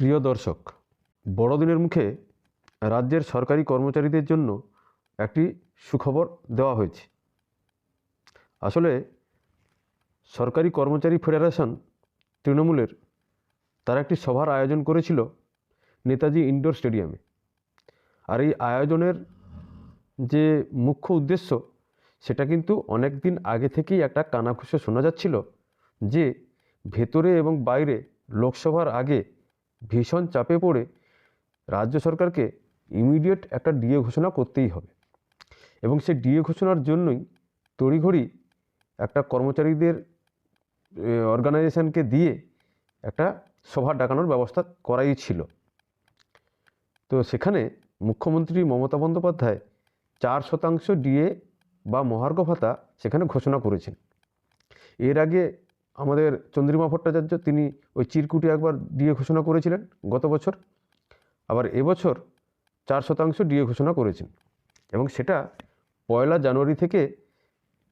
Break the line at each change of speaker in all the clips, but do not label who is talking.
প্রিয় দর্শক, বড়দিনের মুখে রাজ্যের সরকারি কর্মচারীদের জন্য একটি সুখবর দেওয়া হয়েছে। আসলে সরকারি কর্মচারী ফেডারেশন তৃণমূলের তারা একটি সভার আয়োজন করেছিল নেতাজি ইনডোর স্টেডিয়ামে। আর এই আয়োজনের যে মুখ্য উদ্দেশ্য, সেটা কিন্তু অনেক দিন আগে থেকেই একটা কানাঘুষো শোনা যাচ্ছিল যে ভেতরে এবং বাইরে লোকসভার আগে ভীষণ চাপে পড়ে রাজ্য সরকারকে ইমিডিয়েট একটা ডিএ ঘোষণা করতেই হবে। এবং সেই ডিএ ঘোষণার জন্যই তড়িঘড়ি একটা কর্মচারীদের অর্গানাইজেশনকে দিয়ে একটা সভা ডাকানোর ব্যবস্থা করাই ছিল। তো সেখানে মুখ্যমন্ত্রী মমতা বন্দ্যোপাধ্যায় চার শতাংশ ডিএ বা মহার্ঘ ভাতা সেখানে ঘোষণা করেছেন। এর আগে আমাদের চন্দ্রিমা ভট্টাচার্য, তিনি ওই চিরকুটি একবার ডিএ ঘোষণা করেছিলেন গত বছর। আবার এবছর চার শতাংশ ডিএ ঘোষণা করেছেন এবং সেটা পয়লা জানুয়ারি থেকে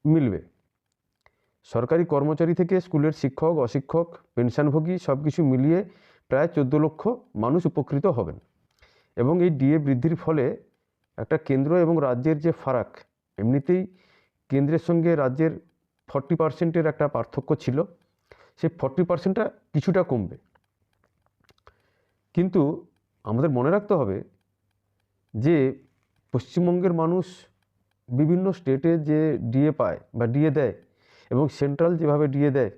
মিলবে। সরকারি কর্মচারী থেকে স্কুলের শিক্ষক, অশিক্ষক, পেনশনভোগী সব কিছু মিলিয়ে প্রায় চোদ্দ লক্ষ মানুষ উপকৃত হবেন এবং এই ডিএ বৃদ্ধির ফলে একটা কেন্দ্র এবং রাজ্যের যে ফারাক, এমনিতেই কেন্দ্রের সঙ্গে রাজ্যের ফর্টি পার্সেন্টের একটা পার্থক্য ছিল। সেই ফর্টি পার্সেন্টটা কিছুটা কমবে। কিন্তু আমাদের মনে রাখতে হবে যে পশ্চিমবঙ্গের মানুষ বিভিন্ন স্টেটে যে ডিএ পায় বা ডিএ দেয় এবং সেন্ট্রাল যেভাবে ডিএ দেয়,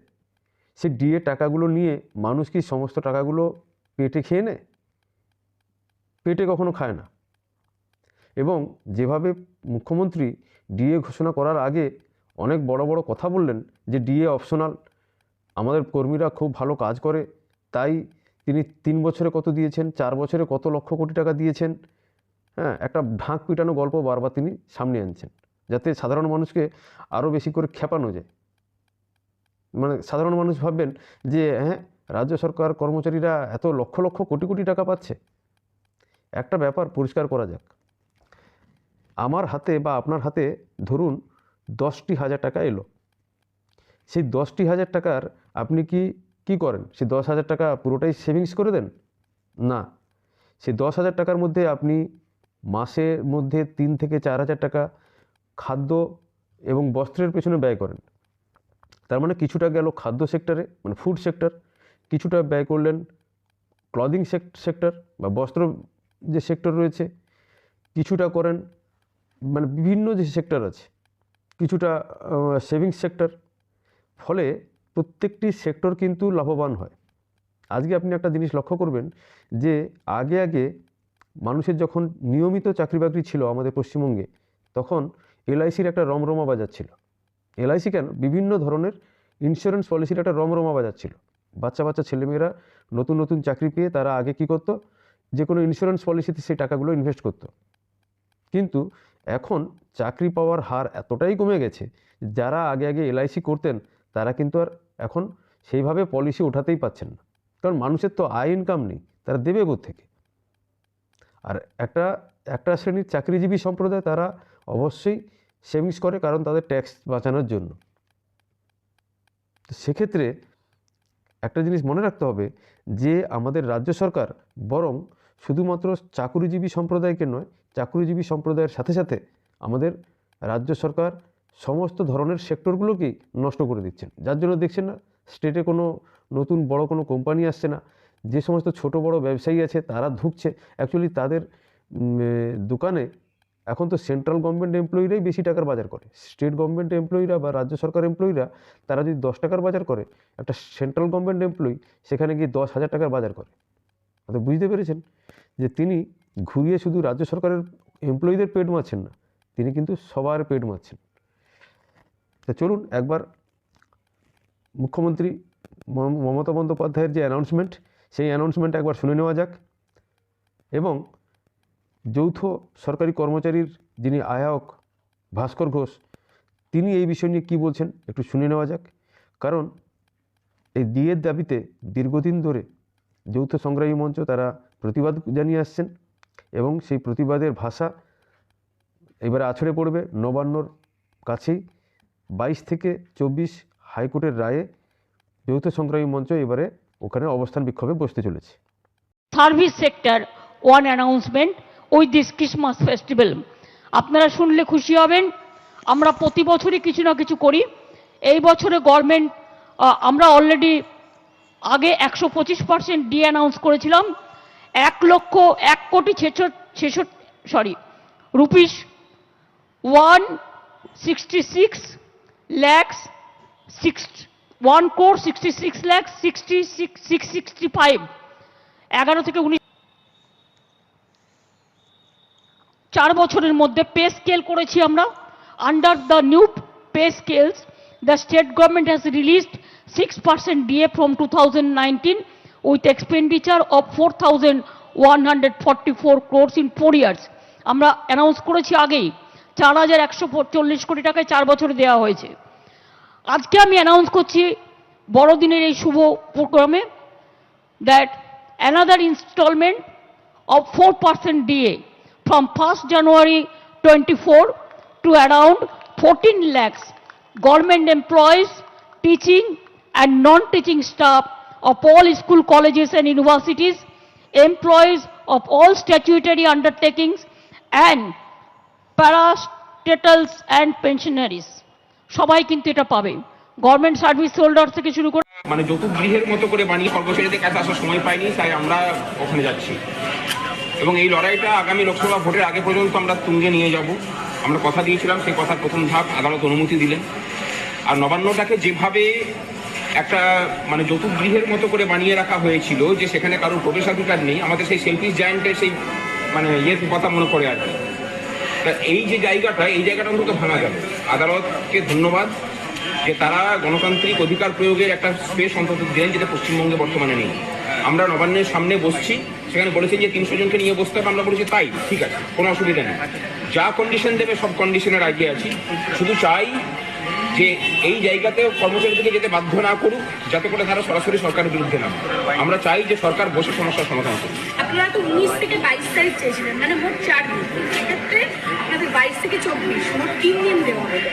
সেই ডিএ টাকাগুলো নিয়ে মানুষ কি সমস্ত টাকাগুলো পেটে খেয়ে নেয়? পেটে কখনো খায় না। এবং যেভাবে মুখ্যমন্ত্রী ডিএ ঘোষণা করার আগে অনেক বড় বড় কথা বললেন যে ডিএ অপশনাল। আমাদের কর্মীরা খুব ভালো কাজ করে, তাই তিনি তিন বছরে কত দিয়েছেন, চার বছরে কত লক্ষ কোটি টাকা দিয়েছেন হ্যাঁ একটা ঢাক পিটানো গল্প বারবার তিনি সামনে আনছেন, যাতে সাধারণ মানুষকে আরও বেশি করে খেপানো যায়। মানে সাধারণ মানুষ ভাববেন যে হ্যাঁ রাজ্য সরকার কর্মচারীরা এত লক্ষ লক্ষ কোটি কোটি টাকা পাচ্ছে। একটা ব্যাপার পরিষ্কার করা যাক। আমার হাতে বা আপনার হাতে ধরুন দশটি হাজার টাকা এলো। সেই দশটি হাজার টাকার আপনি কি কি করেন? সেই দশ হাজার টাকা পুরোটাই সেভিংস করে দেন? না। সেই দশ হাজার টাকার মধ্যে আপনি মাসের মধ্যে তিন থেকে চার হাজার টাকা খাদ্য এবং বস্ত্রের পেছনে ব্যয় করেন। তার মানে কিছুটা গেল খাদ্য সেক্টরে মানে ফুড সেক্টর কিছুটা ব্যয় করলেন ক্লদিং সেক্টর বা বস্ত্র যে সেক্টর রয়েছে, কিছুটা করেন মানে বিভিন্ন যে সেক্টর আছে কিছুটা সেভিংস সেক্টর ফলে প্রত্যেকটি সেক্টর কিন্তু লাভবান হয়। আজকে আপনি একটা জিনিস লক্ষ্য করবেন যে, আগে আগে মানুষের যখন নিয়মিত চাকরি বাকরি ছিল আমাদের পশ্চিমবঙ্গে, তখন এলআইসির একটা রমরমা বাজার ছিল। এলআইসি কেন? বিভিন্ন ধরনের ইন্স্যুরেন্স পলিসির একটা রমরমা বাজার ছিল। বাচ্চা বাচ্চা, ছেলেমেয়েরা নতুন নতুন চাকরি পেয়ে তারা আগে কী করতো? যে কোনো ইন্স্যুরেন্স পলিসিতে সেই টাকাগুলো ইনভেস্ট করতো। কিন্তু এখন চাকরি পাওয়ার হার এতটাই কমে গেছে, যারা আগে আগে এলআইসি করতেন, তারা কিন্তু আর এখন সেইভাবে পলিসি ওঠাতেই পাচ্ছেন না। কারণ মানুষের তো আয় ইনকাম নেই, তারা দেবে থেকে আর একটা একটা শ্রেণির চাকরিজীবী সম্প্রদায় তারা অবশ্যই সেভিংস করে কারণ তাদের ট্যাক্স বাঁচানোর জন্য। সেক্ষেত্রে একটা জিনিস মনে রাখতে হবে যে আমাদের রাজ্য সরকার বরং শুধুমাত্র চাকুরিজীবী সম্প্রদায়কে নয় চাকুরিজীবী সম্প্রদায়ের সাথে সাথে আমাদের রাজ্য সরকার সমস্ত ধরনের সেক্টরগুলোকেই নষ্ট করে দিচ্ছেন। যার জন্য দেখছেন না, স্টেটে কোনো নতুন বড় কোনো কোম্পানি আসছে না। যে সমস্ত ছোট বড় ব্যবসায়ী আছে, তারা ঢুকছে। অ্যাকচুয়ালি তাদের দোকানে এখন তো সেন্ট্রাল গভর্নমেন্ট এমপ্লয়িরাই বেশি টাকার বাজার করে। স্টেট গভর্নমেন্ট এমপ্লয়িরা বা রাজ্য সরকার এমপ্লয়িরা তারা যদি দশ টাকার বাজার করে, একটা সেন্ট্রাল গভর্নমেন্ট এমপ্লয়ি সেখানে গিয়ে দশ হাজার টাকার বাজার করে। তো বুঝতে পেরেছেন যে তিনি ঘুরিয়ে শুধু রাজ্য সরকারের এমপ্লয়িদের পেট মারছেন না, তিনি কিন্তু সবার পেট মারছেন। তা চলুন একবার মুখ্যমন্ত্রী মমতা বন্দ্যোপাধ্যায়ের যে অ্যানাউন্সমেন্ট সেই অ্যানাউন্সমেন্ট একবার শুনে নেওয়া যাক। এবং যৌথ সরকারি কর্মচারীর যিনি আয়ায়ক ভাস্কর ঘোষ, তিনি এই বিষয় নিয়ে কী বলছেন একটু শুনে নেওয়া যাক। কারণ এই ডিএর দাবিতে দীর্ঘদিন ধরে যৌথ সংগ্রামী মঞ্চ তারা প্রতিবাদ জানিয়ে আসছেন। এবং সেই প্রতিবাদের ভাষা এবারে আছড়ে পড়বে নবান্নর কাছেই। বাইশ থেকে চব্বিশ হাইকোর্টের রায়ে যৌথ সংগ্রামী মঞ্চ এবারে ওখানে অবস্থান বিক্ষোভে বসতে চলেছে।
service sector one announcement with this Christmas festival. আপনারা শুনলে খুশি হবেন। আমরা প্রতি বছরই কিছু না কিছু করি। এই বছরে গভর্নমেন্ট আমরা অলরেডি আগে একশো পঁচিশ পার্সেন্ট ডি অ্যানাউন্স করেছিলাম। এক লক্ষ এক কোটি ছেষট sorry rupees one sixty six six one crore sixty six lakhs sixty six six sixty five এগারো থেকে উনিশ চার বছরের মধ্যে পে স্কেল করেছি আমরা। Under the new pay scales the state government has government six percent DA from two thousand nineteen with expenditure of 4,144 crores in four years. আমরা announce করেছি আগেই চার হাজার একশো চল্লিশ কোটি টাকায় চার বছরে দেওয়া হয়েছে আজকে আমি অ্যানাউন্স করছি বড়দিনের এই শুভ প্রোগ্রামে that another instalment of 4% DA from 1st January 24 to around 14 lakhs government employees, teaching and non-teaching staff of all school colleges and universities, employees of all statutory undertakings and parastatals and pensionaries. সবাই কিন্তু এটা পাবে। Government service holder থেকে শুরু করে
মানে যৌতুক গৃহের মতো করে বানিয়ে কর্মচারীদের কাছে আসার সময় পাইনি তাই আমরা ওখানে যাচ্ছি। এবং এই লড়াইটা আগামী লোকসভা ভোটের আগে পর্যন্ত আমরা তুঙ্গে নিয়ে যাব। আমরা কথা দিয়েছিলাম সেই কথার প্রথম ধাপ আদালত অনুমতি দিলেন। আর নবান্নটাকে যেভাবে একটা মানে যৌতুক গৃহের মতো করে বানিয়ে রাখা হয়েছিল যে সেখানে কারোর প্রবেশাধিকার নেই। আমাদের সেই সেলফিস জায়েন্টের সেই মানে ইয়ের কথা মনে পড়ে আর কি। তা এই যে জায়গাটা, এই জায়গাটা অন্তত ভাঙা যাবে। আদালতকে ধন্যবাদ যে তারা গণতান্ত্রিক অধিকার প্রয়োগের একটা স্পেস অন্তত দিলেন যেটা পশ্চিমবঙ্গে বর্তমানে নেই। আমরা নবান্নের সামনে বসছি, সেখানে বলেছে যে তিনশো জনকে নিয়ে বসতে হবে, আমরা বলেছি তাই, ঠিক আছে, কোনো অসুবিধা নেই। যা কন্ডিশন দেবে সব কন্ডিশনের আগে আছি। শুধু চাই যে এই জায়গাতে কর্মচারীদেরকে যেতে বাধ্য না করুক যাতে করে তারা সরাসরি সরকারের বিরুদ্ধে না আমরা চাই যে সরকার বসে সমস্যার সমাধান করুক।
আপনারা তো উনিশ থেকে বাইশ তারিখ চেয়েছিলেন মানে মোট চার দিন। সেক্ষেত্রে আপনাদের বাইশ থেকে চব্বিশ মোট তিন দিন দেওয়া হবে।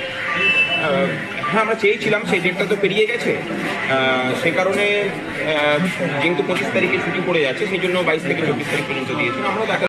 হ্যাঁ আমরা চেয়েছিলাম সেই ডেটটা তো পেরিয়ে গেছে। সে কারণে যেহেতু পঁচিশ তারিখে ছুটি পড়ে যাচ্ছে সেই জন্য বাইশ থেকে চব্বিশ তারিখ পর্যন্ত দিয়েছিলাম। আমরা দেখা